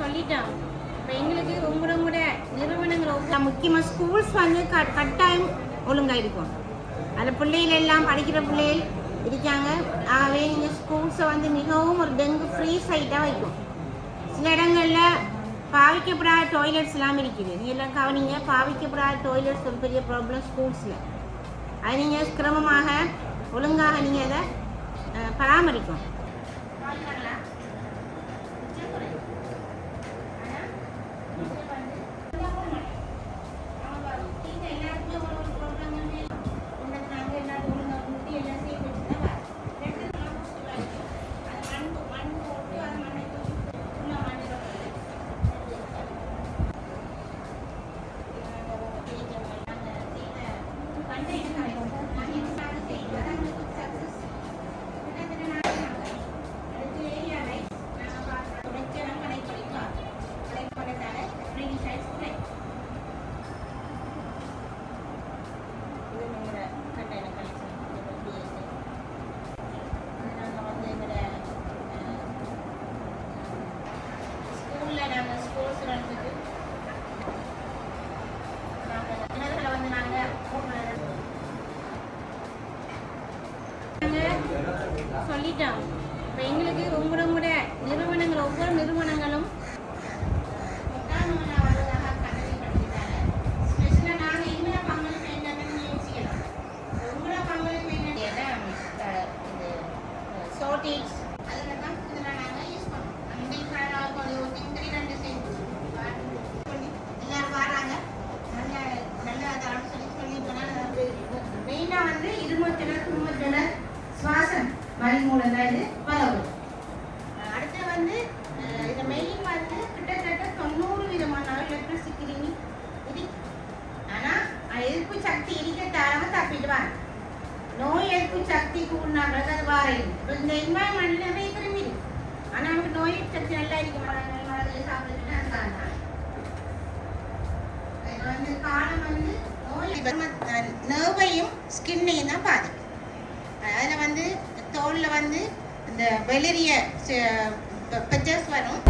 சொல்லிட்டான். எங்களுக்கு ரொம்ப உங்களோட நிறுவனங்கள் முக்கியமாக ஸ்கூல்ஸ் வந்து க கட்டாயம் ஒழுங்காக இருக்கும். அந்த பிள்ளைகள் எல்லாம் படிக்கிற பிள்ளைகள் இருக்காங்க. ஆகவே நீங்கள் ஸ்கூல்ஸை வந்து மிகவும் ஒரு டெங்கு ஃப்ரீ சைட்டாக வைக்கும். சில இடங்களில் பாவிக்கப்படாத டாய்லெட்ஸ் எல்லாம் இருக்குது. எல்லாம் கவனிங்க பாவிக்கப்படாத டாய்லெட்ஸ் ஒரு பெரிய ப்ராப்ளம் ஸ்கூல்ஸில் அது நீங்கள் கிரமமாக ஒழுங்காக நீங்கள் அதை பராமரிக்கும். நாங்கள் ஸ்போர்ட்ஸ் நடந்துட்டு நாங்கள் கிணறுகளை வந்து நாங்கள் நாங்கள் சொல்லிட்டோம். இப்போ எங்களுக்கு ரொம்ப ரொம்ப நிறுவனங்கள் ஒவ்வொரு நிறுவனங்களும் ஷார்டேஜ் வழி மூலம் தான் இது பரவும் அடுத்து வந்து இந்த மெயின் வந்து கிட்டத்தட்ட தொண்ணூறு விதமான நோய்களுக்கு சிக்கிரிமி இது. ஆனால் எதிர்ப்பு சக்தி இருக்கத்தாரவங்க தப்பிடுவாங்க. நோய் எதிர்ப்பு சக்தி கூடினாங்களுக்கு அது வாரையும் இந்த என்வாயன்மெண்ட் நிறைய திரும்பி இருக்கு ஆனால் நமக்கு நோய் சக்தி நல்லா இருக்க. மாட்டாங்க சாப்பிடுறதுன்னு அதுதான் வந்து காலம் வந்து நோய் நர்வையும் ஸ்கின்னையும் தான் பாதிக்கும். அதில் வந்து தோலில் வந்து இந்த வெளிரிய பெச்சர்ஸ் வரும்